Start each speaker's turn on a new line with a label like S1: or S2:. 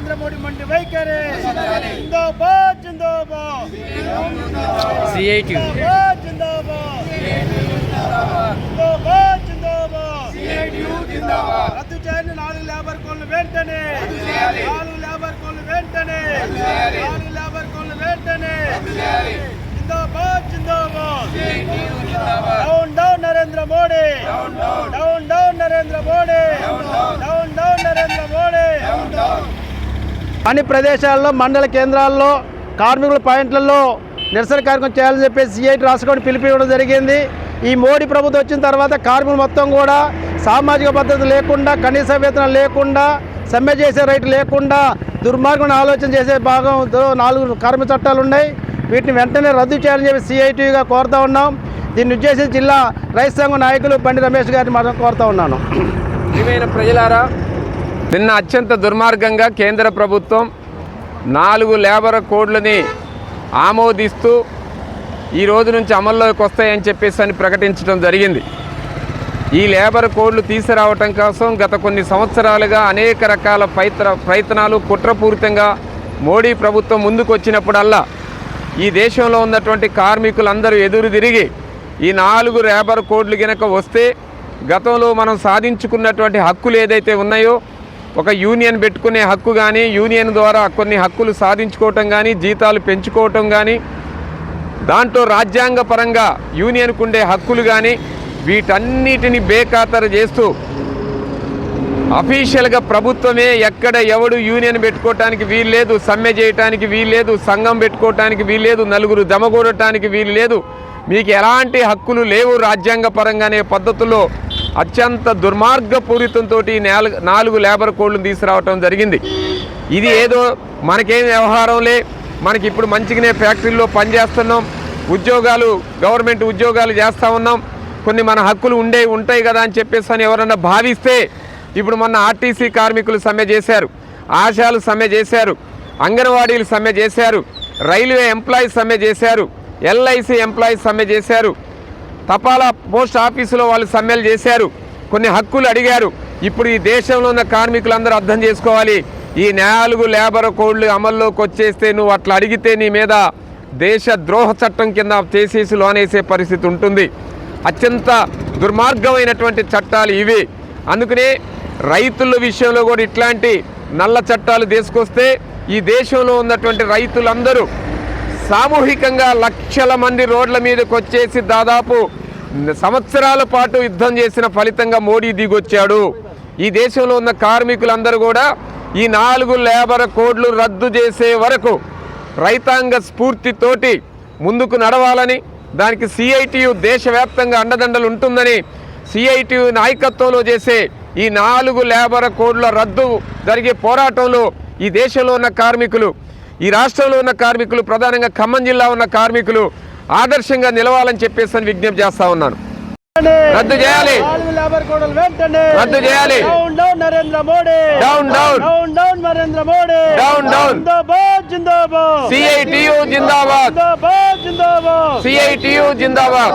S1: నరేంద్ర మోడీ మండి వైఖరి జిందాబాద్ జిందాబాద్
S2: సిఐటి
S1: జిందాబాద్ జిందాబాద్ జిందాబాద్ జిందాబాద్ రద్దు చేయండి నాలుగు లేబర్ కోళ్ళు వెంటనే నాలుగు లేబర్ కోళ్ళు వెంటనే నాలుగు లేబర్ కోళ్ళు వెంటనే జిందాబాద్ జిందాబాద్ down down Narendra Modi down down Narendra Modi down down Narendra Modi అన్ని ప్రదేశాల్లో మండల కేంద్రాల్లో కార్మికుల పాయింట్లలో నిరసన కార్యక్రమం చేయాలని చెప్పేసి సిఐటి రాసుకోవడం పిలిపివ్వడం జరిగింది. ఈ మోడీ ప్రభుత్వం వచ్చిన తర్వాత కార్మికులు మొత్తం కూడా సామాజిక భద్రత లేకుండా కనీస వేతనం లేకుండా సమ్మె చేసే రైట్ లేకుండా దుర్మార్గం ఆలోచన చేసే భాగంతో నాలుగు కార్మిక చట్టాలు ఉన్నాయి. వీటిని వెంటనే రద్దు చేయాలని చెప్పి సిఐటిగా కోరుతా ఉన్నాం. దీన్ని ఉద్దేశించి జిల్లా రైతు సంఘం నాయకులు బండి రమేష్ గారిని మనం కోరుతా ఉన్నాను.
S2: ప్రజలారా నిన్న అత్యంత దుర్మార్గంగా కేంద్ర ప్రభుత్వం నాలుగు లేబర్ కోడ్లని ఆమోదిస్తూ ఈ రోజు నుంచి అమల్లోకి వస్తాయని చెప్పేసి అని ప్రకటించడం జరిగింది. ఈ లేబర్ కోడ్లు తీసుకురావటం కోసం గత కొన్ని సంవత్సరాలుగా అనేక రకాల ప్రయత్న ప్రయత్నాలు కుట్రపూరితంగా మోడీ ప్రభుత్వం ముందుకు వచ్చినప్పుడల్లా ఈ దేశంలో ఉన్నటువంటి కార్మికులందరూ ఎదురు తిరిగి ఈ నాలుగు లేబర్ కోడ్లు గనక వస్తే గతంలో మనం సాధించుకున్నటువంటి హక్కులు ఏదైతే ఉన్నాయో ఒక యూనియన్ పెట్టుకునే హక్కు కానీ యూనియన్ ద్వారా కొన్ని హక్కులు సాధించుకోవటం కానీ జీతాలు పెంచుకోవటం కానీ దాంట్లో రాజ్యాంగ పరంగా యూనియన్కు ఉండే హక్కులు కానీ వీటన్నిటిని బేఖాతరు చేస్తూ అఫీషియల్గా ప్రభుత్వమే ఎక్కడ ఎవడు యూనియన్ పెట్టుకోవటానికి వీలు లేదు సమ్మె చేయటానికి వీలు లేదు సంఘం పెట్టుకోవటానికి వీలు లేదు నలుగురు దమగూడటానికి వీలు లేదు మీకు ఎలాంటి హక్కులు లేవు రాజ్యాంగ పరంగానే పద్ధతుల్లో. అత్యంత దుర్మార్గపూరితంతో ఈ నాలుగు నాలుగు లేబర్ కోడ్లను తీసుకురావటం జరిగింది. ఇది ఏదో మనకేం వ్యవహారంలే మనకి ఇప్పుడు మంచిగానే ఫ్యాక్టరీల్లో పనిచేస్తున్నాం ఉద్యోగాలు గవర్నమెంట్ ఉద్యోగాలు చేస్తూ ఉన్నాం కొన్ని మన హక్కులు ఉండే ఉంటాయి కదా అని చెప్పేసి అని ఎవరన్నా భావిస్తే ఇప్పుడు మొన్న ఆర్టీసీ కార్మికులు సమ్మె చేశారు ఆశాలు సమ్మె చేశారు అంగన్వాడీలు సమ్మె చేశారు రైల్వే ఎంప్లాయీస్ సమ్మె చేశారు ఎల్ఐసి ఎంప్లాయీస్ సమ్మె చేశారు తపాలా పోస్ట్ ఆఫీసులో వాళ్ళు సమ్మెలు చేశారు. కొన్ని హక్కులు అడిగారు. ఇప్పుడు ఈ దేశంలో ఉన్న కార్మికులందరూ అర్థం చేసుకోవాలి. ఈ నాలుగు లేబర్ కోడ్లు అమల్లోకి వచ్చేస్తే నువ్వు అట్లా అడిగితే నీ మీద దేశ ద్రోహ చట్టం కింద చేసేసి లోనేసే పరిస్థితి ఉంటుంది. అత్యంత దుర్మార్గమైనటువంటి చట్టాలు ఇవి. అందుకనే రైతుల విషయంలో కూడా ఇట్లాంటి నల్ల చట్టాలు తీసుకొస్తే ఈ దేశంలో ఉన్నటువంటి రైతులందరూ సామూహికంగా లక్షల మంది రోడ్ల మీదకి వచ్చేసి దాదాపు సంవత్సరాల పాటు యుద్ధం చేసిన ఫలితంగా మోడీ దిగొచ్చాడు. ఈ దేశంలో ఉన్న కార్మికులందరూ కూడా ఈ నాలుగు లేబర్ కోడ్లు రద్దు చేసే వరకు రైతాంగ స్ఫూర్తితోటి ముందుకు నడవాలని దానికి సిఐటియు దేశవ్యాప్తంగా అండదండలు ఉంటుందని సిఐటియు నాయకత్వంలో చేసే ఈ నాలుగు లేబర్ కోడ్ల రద్దు జరిగే పోరాటంలో ఈ దేశంలో ఉన్న కార్మికులు ఈ రాష్ట్రంలో ఉన్న కార్మికులు ప్రధానంగా ఖమ్మం జిల్లా ఉన్న కార్మికులు ఆదర్శంగా నిలవాలని చెప్పేసి అని విజ్ఞప్తి చేస్తా ఉన్నాను. రద్దు చేయాలి. రద్దు చేయాలి.
S1: Narendra Modi.
S2: Down down
S1: down down Narendra Modi.
S2: Down down
S1: జిందాబాద్ జిందాబాద్.
S2: సిఐటియు
S1: జిందాబాద్.
S2: సిఐటియు జిందాబాద్.